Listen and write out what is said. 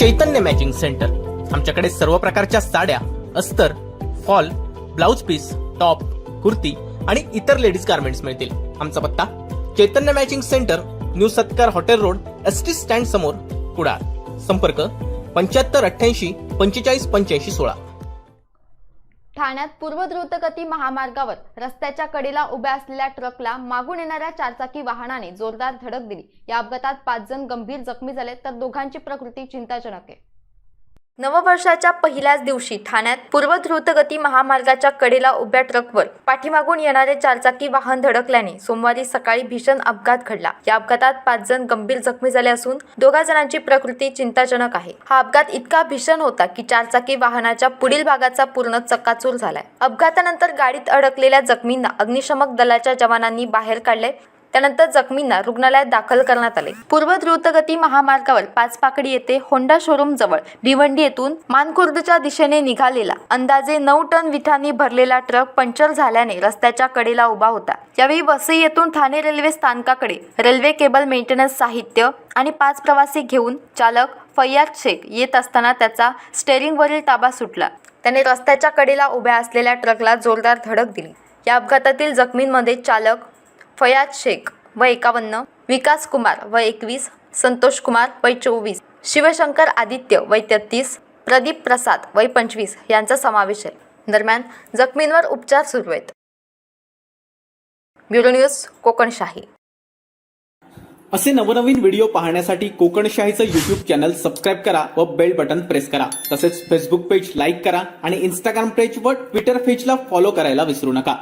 चैतन्य matching centre आमच्याकडे सर्व प्रकारच्या साड्या अस्तर fall blouse piece top kurti आणि इतर लेडीज गार्मेंट्स मिळतील. आमचा पत्ता Chaitanya matching centre new Satkar hotel road S T stand समोर कुडाळ. संपर्क पंच्याहत्तर अठ्ठ्याऐंशी पंचेचाळीस पंच्याऐंशी सोळा. ठाण्यात पूर्व द्रुतगती महामार्गावर रस्त्याच्या कडेला उभ्या असलेल्या ट्रकला मागून येणाऱ्या चारचाकी वाहनाने जोरदार धडक दिली. या अपघातात पाच जण गंभीर जखमी झाले तर दोघांची प्रकृती चिंताजनक आहे. नववर्षाच्या पहिल्याच दिवशी ठाण्यात पूर्व द्रुतगती महामार्गाच्या कडेला उभ्या ट्रकवर पाठीमागून येणारे चारचाकी वाहन धडकल्याने सोमवारी सकाळी भीषण अपघात घडला. या अपघातात पाच जण गंभीर जखमी झाले असून दोघा जणांची प्रकृती चिंताजनक आहे. हा अपघात इतका भीषण होता की चारचाकी वाहनाच्या पुढील भागाचा पूर्ण चक्काचूर झालाय. अपघातानंतर गाडीत अडकलेल्या जखमींना अग्निशमक दलाच्या जवानांनी बाहेर काढले. त्यानंतर जखमींना रुग्णालयात दाखल करण्यात आले. पूर्व द्रुतगती महामार्गावर पाचपाकडी येथे होंडा शोरूम जवळ भिवंडी येथून मानखुर्दच्या दिशेने निघालेला अंदाजे नऊ टन विठांनी भरलेला ट्रक पंक्चर झाल्याने रस्त्याच्या कडेला उभा होता. यावेळी वसई येथून ठाणे रेल्वे स्थानकाकडे रेल्वे केबल मेंटेनन्स साहित्य आणि पाच प्रवासी घेऊन चालक फय्याद शेख येत असताना त्याचा स्टेअरिंगवरील ताबा सुटला. त्याने रस्त्याच्या कडेला उभ्या असलेल्या ट्रकला जोरदार धडक दिली. या अपघातातील जखमींमध्ये चालक फयाज शेख वय एकावन्न विकास कुमार वय एकवीस संतोष कुमार वय चोवीस शिवशंकर आदित्य वय तेहतीस प्रदीप प्रसाद वय पंचवीस यांचा समावेश आहे. दरम्यान जखमींवर उपचार सुरू आहेत. ब्युरो न्यूज कोकणशाही. असे नवनवीन व्हिडिओ पाहण्यासाठी कोकणशाहीचं यूट्यूब चॅनल सबस्क्राईब करा व बेल बटन प्रेस करा. तसेच फेसबुक पेज लाईक करा आणि इंस्टाग्राम पेज व ट्विटर पेजला फॉलो करायला विसरू नका.